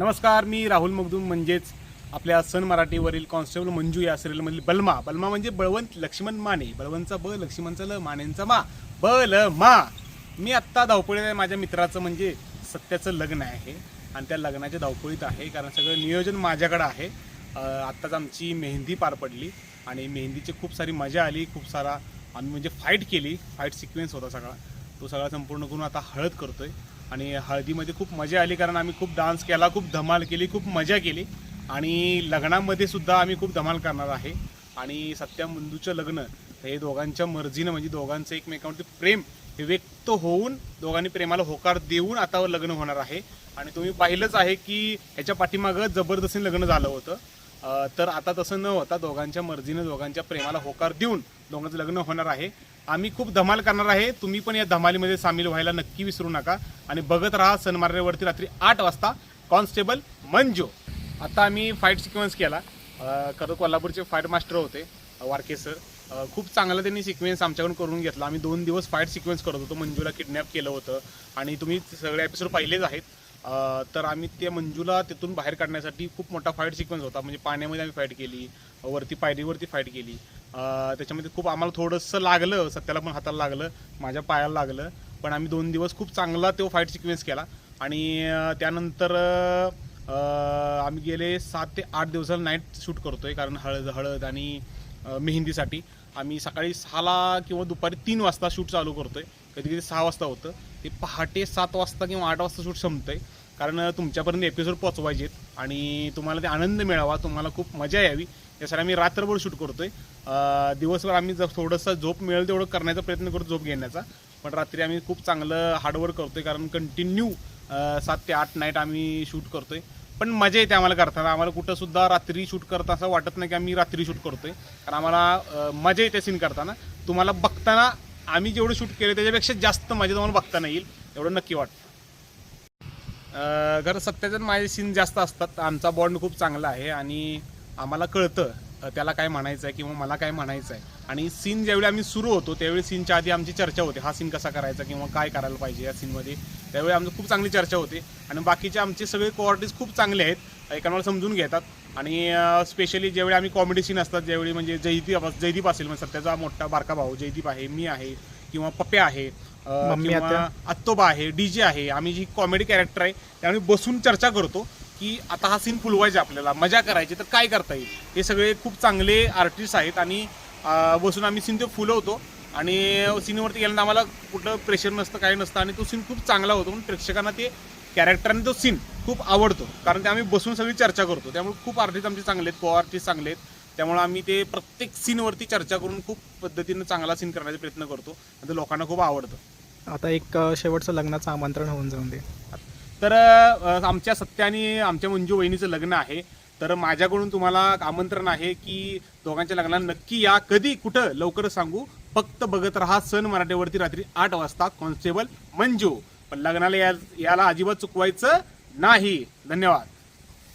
नमस्कार मी राहुल मगदूम म्हणजेच आपल्या सन मराठीवरील कॉन्स्टेबल मंजू या सिरियलमधील बलमा. बलमा म्हणजे बळवंत लक्ष्मण माने. बळवंतचा ब लक्ष्मणचा ल मानेंचा मा. बल मा मी आत्ता धावपळीत आहे. माझ्या मित्राचं म्हणजे सत्याचं लग्न आहे. आणि त्या लग्नाच्या धावपळीत आहे कारण सगळं नियोजन माझ्याकडं आहे. आत्ताच आमची मेहंदी पार पडली आणि मेहंदीची खूप सारी मजा आली. खूप सारा आम्ही म्हणजे फाईट केली. फाईट सिक्वेन्स होता सगळा. तो सगळा संपूर्ण करून आता हळद करतोय. आणि हळदीमध्ये खूप मजा आली कारण आम्ही खूप डान्स केला खूप धमाल केली खूप मजा केली. आणि लग्नामध्ये सुद्धा आम्ही खूप धमाल करणार आहे. आणि सत्या मुंदूचं लग्न हे दोघांच्या मर्जीनं म्हणजे दोघांचं एकमेकांवरती प्रेम हे व्यक्त होऊन दोघांनी प्रेमाला होकार देऊन आता लग्न होणार आहे. आणि तुम्ही पाहिलंच आहे की ह्याच्या पाठीमागं जबरदस्तीने लग्न झालं होतं. तर आता तसं न होता दोघांच्या मर्जीनं दोघांच्या प्रेमाला होकार देऊन दोघांचं लग्न होणार आहे. आम्ही खूप धमाल करणार आहे. तुम्ही पण या धमालीमध्ये सामील व्हायला नक्की विसरू नका. आणि बघत राहा सनमार्यावरती रात्री आठ वाजता कॉन्स्टेबल मंजू. आता आम्ही फाईट सिक्वेन्स केला. खरं कोल्हापूरचे फाईट मास्टर होते वारके सर खूप चांगलं त्यांनी सिक्वेन्स आमच्याकडून करून घेतला. आम्ही दोन दिवस फाईट सिक्वेन्स करत होतो. मंजूला किडनॅप केलं होतं. आणि तुम्ही सगळे एपिसोड पाहिलेच आहेत. तर आम्ही त्या मंजूला तिथून बाहेर काढण्यासाठी खूप मोठा फाईट सिक्वेन्स होता. म्हणजे पाण्यामध्ये आम्ही फाईट केली वरती पायरीवरती फाईट केली. त्याच्यामध्ये खूप आम्हाला थोडंसं लागलं सत्याला पण हाताला लागलं माझ्या पायाला लागलं. पण आम्ही दोन दिवस खूप चांगला तो फाईट सिक्वेन्स केला. आणि त्यानंतर आम्ही गेले सात ते आठ दिवसाला नाईट शूट करतो आहे कारण हळद हळद आणि मेहंदीसाठी. आम्ही सकाळी सहाला किंवा दुपारी तीन वाजता शूट चालू करतोय. कधी कधी सहा वाजता होतं. ते पहाटे सात वाजता किंवा आठ वाजता शूट संपतंय. कारण तुमच्यापर्यंत एपिसोड पोचवायचे आणि तुम्हाला ते आनंद मिळावा तुम्हाला खूप मजा यावी. यासाठी आम्ही रात्रभर शूट करतोय. आहे दिवसभर आम्ही जर थोडंसं झोप मिळेल तेवढं करण्याचा प्रयत्न करतो झोप घेण्याचा. पण रात्री आम्ही खूप चांगलं हार्डवर्क करतोय. कारण कंटिन्यू सात ते आठ नाईट आम्ही शूट करतोय. पण मजा येते आम्हाला करताना. आम्हाला कुठंसुद्धा रात्री शूट करता असं वाटत नाही की आम्ही रात्री शूट करतोय. कारण आम्हाला मजा येते सीन करताना. तुम्हाला बघताना आम्ही जेवढं शूट केलं त्याच्यापेक्षा जास्त मजा तुम्हाला बघताना येईल. एवढं नक्की वाटतं अं, खरं सत्याचं माझे सीन जास्त असतात. आमचा बॉन्ड खूप चांगला आहे आणि आम्हाला कळतं. त्याला काय म्हणायचं आहे किंवा मला काय म्हणायचं आहे आणि सीन ज्यावेळी आम्ही सुरू होतो त्यावेळी सीनच्या आधी आमची चर्चा होते हा सीन कसा करायचा किंवा काय करायला पाहिजे या सीनमध्ये त्यावेळी आमची खूप चांगली चर्चा होते. आणि बाकीचे आमचे सगळे कोऑर्डिनेट्स खूप चांगले आहेत एकांवर समजून घेतात. आणि स्पेशली ज्यावेळी आम्ही कॉमेडी सीन असतात ज्यावेळी म्हणजे जयदीप जयदीप असेल म्हणजे सत्याचा मोठा बारका भाऊ जयदीप आहे मी आहे किंवा पप्प्या आहे किंवा. आत्तोबा आहे डीजे आहे आम्ही जी कॉमेडी कॅरेक्टर आहे त्यामुळे बसून चर्चा करतो. की आता हा सीन फुलवायचा आपल्याला. मजा करायची. तर काय करता येईल? हे सगळे खूप चांगले आर्टिस्ट आहेत आणि बसून आम्ही सीन ते फुलवतो. आणि सीनवरती गेल्यानंतर आम्हाला कुठलं प्रेशर नसतं काही नसतं. आणि तो सीन खूप चांगला होतो. म्हणून प्रेक्षकांना ते कॅरेक्टर आणि तो सीन खूप आवडतो. कारण ते आम्ही बसून सगळी चर्चा करतो. त्यामुळे खूप आर्टिस्ट आमचे चांगले आहेत. को आर्टिस्ट चांगले आहेत. त्यामुळे आम्ही ते प्रत्येक सीनवरती चर्चा करून खूप पद्धतीनं चांगला सीन करण्याचा प्रयत्न करतो. आणि ते लोकांना खूप आवडतं. आता एक शेवटचं लग्नाचं आमंत्रण होऊन जाऊन दे. तर आमच्या सत्य आणि आमच्या मंजू वहिनीचं लग्न आहे. तर माझ्याकडून तुम्हाला आमंत्रण आहे की दोघांच्या लग्नाला नक्की या. कधी कुठं लवकरच सांगू. फक्त बघत राहा सण मराठीवरती रात्री आठ वाजता. कॉन्स्टेबल मंजू. पण लग्नाला या- याला अजिबात चुकवायचं नाही. धन्यवाद.